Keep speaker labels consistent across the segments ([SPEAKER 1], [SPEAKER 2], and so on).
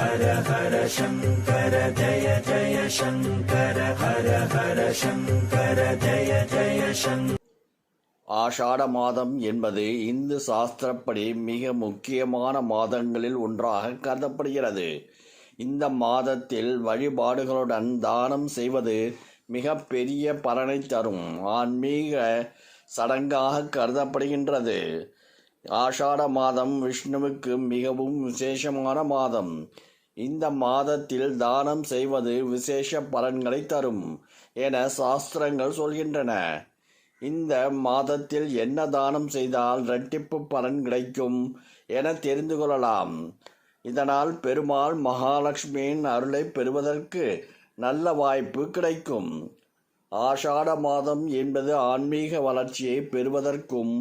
[SPEAKER 1] ஹர ஹர சங்கர ஜய ஜய சங்கர ஹர ஹர சங்கர ஜய ஜய சங்கர
[SPEAKER 2] ஆஷாட மாதம் என்பது இந்து சாஸ்திரப்படி மிக முக்கியமான மாதங்களில் ஒன்றாக கருதப்படுகிறது. இந்த மாதத்தில் வழிபாடுகளுடன் தானம் செய்வது மிக பெரிய பலனை தரும். ஆன்மீக சடங்காக கருதப்படுகின்றது. ஆஷாட மாதம் விஷ்ணுவுக்கு மிகவும் விசேஷமான மாதம். இந்த மாதத்தில் தானம் செய்வது விசேஷ பலன்களை தரும் என சாஸ்திரங்கள் சொல்கின்றன. இந்த மாதத்தில் என்ன தானம் செய்தால் இரட்டிப்பு பலன் கிடைக்கும் என தெரிந்து கொள்ளலாம். இதனால் பெருமாள் மகாலட்சுமியின் அருளை பெறுவதற்கு நல்ல வாய்ப்பு கிடைக்கும். ஆஷாட மாதம் என்பது ஆன்மீக வளர்ச்சியை பெறுவதற்கும்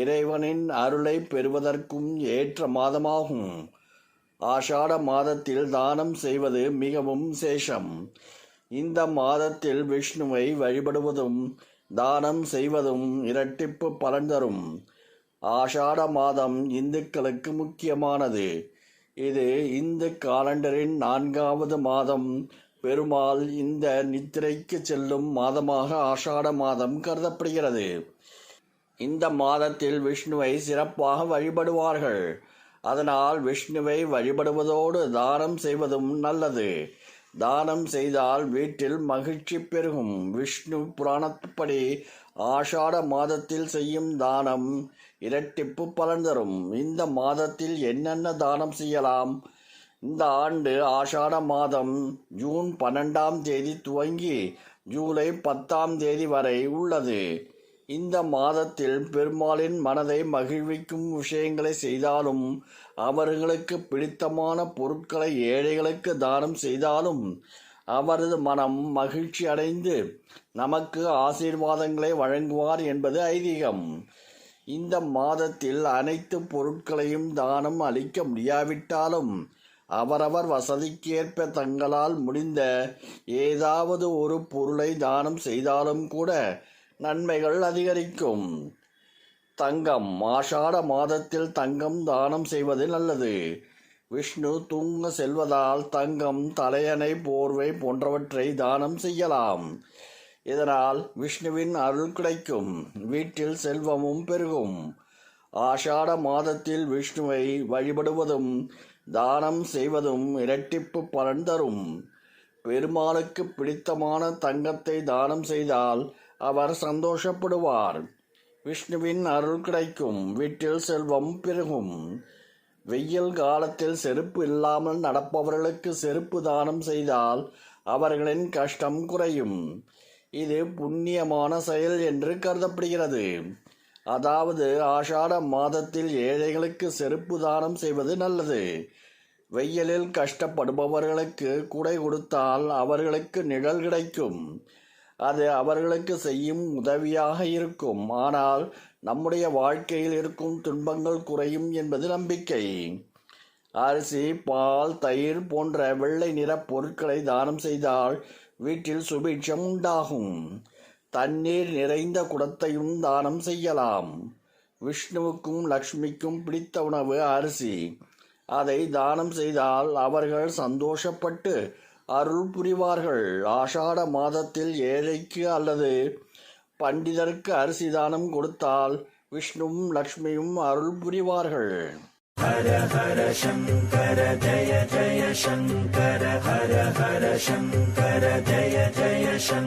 [SPEAKER 2] இறைவனின் அருளை பெறுவதற்கும் ஏற்ற மாதமாகும். ஆஷாட மாதத்தில் தானம் செய்வது மிகவும் சேஷம். இந்த மாதத்தில் விஷ்ணுவை வழிபடுவதும் தானம் செய்வதும் இரட்டிப்பு பலன் தரும். ஆஷாட மாதம் இந்துக்களுக்கு முக்கியமானது. இது இந்து காலண்டரின் நான்காவது மாதம். பெருமாள் இந்த நித்திரைக்கு செல்லும் மாதமாக ஆஷாட மாதம் கருதப்படுகிறது. இந்த மாதத்தில் விஷ்ணுவை சிறப்பாக வழிபடுவார்கள். அதனால் விஷ்ணுவை வழிபடுவதோடு தானம் செய்வதும் நல்லது. தானம் செய்தால் வீட்டில் மகிழ்ச்சி பெருகும். விஷ்ணு புராணப்படி ஆஷாட மாதத்தில் செய்யும் தானம் இரட்டிப்பு பலன் தரும். இந்த மாதத்தில் என்னென்ன தானம் செய்யலாம்? இந்த ஆண்டு ஆஷாட மாதம் ஜூன் பன்னெண்டாம் தேதி துவங்கி ஜூலை பத்தாம் தேதி வரை உள்ளது. இந்த மாதத்தில் பெருமாளின் மனதை மகிழ்விக்கும் விஷயங்களை செய்தாலும் அவர்களுக்கு பிடித்தமான பொருட்களை ஏழைகளுக்கு தானம் செய்தாலும் அவரது மனம் மகிழ்ச்சி அடைந்து நமக்கு ஆசீர்வாதங்களை வழங்குவார் என்பது ஐதீகம். இந்த மாதத்தில் அனைத்து பொருட்களையும் தானம் அளிக்க முடியாவிட்டாலும் அவரவர் வசதிக்கேற்ப தங்களால் முடிந்த ஏதாவது ஒரு பொருளை தானம் செய்தாலும் கூட நன்மைகள் அதிகரிக்கும். தங்கம் ஆஷாட மாதத்தில் தங்கம் தானம் செய்வது நல்லது. விஷ்ணு தூங்க செல்வதால் தங்கம் தலையணை போர்வை போன்றவற்றை தானம் செய்யலாம். இதனால் விஷ்ணுவின் அருள் கிடைக்கும். வீட்டில் செல்வமும் பெருகும். ஆஷாட மாதத்தில் விஷ்ணுவை வழிபடுவதும் தானம் செய்வதும் இரட்டிப்பு பலன் தரும். பெருமாளுக்கு பிடித்தமான தங்கத்தை தானம் செய்தால் அவர் சந்தோஷப்படுவார். விஷ்ணுவின் அருள் கிடைக்கும். வீட்டில் செல்வம் பெருகும். வெயில் காலத்தில் செருப்பு இல்லாமல் நடப்பவர்களுக்கு செருப்பு தானம் செய்தால் அவர்களின் கஷ்டம் குறையும். இது புண்ணியமான செயல் என்று கருதப்படுகிறது. அதாவது ஆஷாட மாதத்தில் ஏழைகளுக்கு செருப்பு தானம் செய்வது நல்லது. வெயிலில் கஷ்டப்படுபவர்களுக்கு குடை கொடுத்தால் அவர்களுக்கு நிழல் கிடைக்கும். அது அவர்களுக்கு செய்யும் உதவியாக இருக்கும். ஆனால் நம்முடைய வாழ்க்கையில் இருக்கும் துன்பங்கள் குறையும் என்பது நம்பிக்கை. அரிசி பால் தயிர் போன்ற வெள்ளை நிற பொருட்களை தானம் செய்தால் வீட்டில் சுபிட்சம் உண்டாகும். தண்ணீர் நிறைந்த குடத்தையும் தானம் செய்யலாம். விஷ்ணுவுக்கும் லக்ஷ்மிக்கும் பிடித்த உணவு அரிசி. அதை தானம் செய்தால் அவர்கள் சந்தோஷப்பட்டு அருள் புரிவார்கள் ஆஷாட மாதத்தில் ஏழைக்கு அல்லது பண்டிதருக்கு அரிசி தானம் கொடுத்தால் விஷ்ணுவும் லக்ஷ்மியும் அருள் புரிவார்கள்
[SPEAKER 1] ஹர ஹர சங்கர ஜய ஜய சங்கர ஹர ஹர சங்கர ஜய ஜய சங்கர.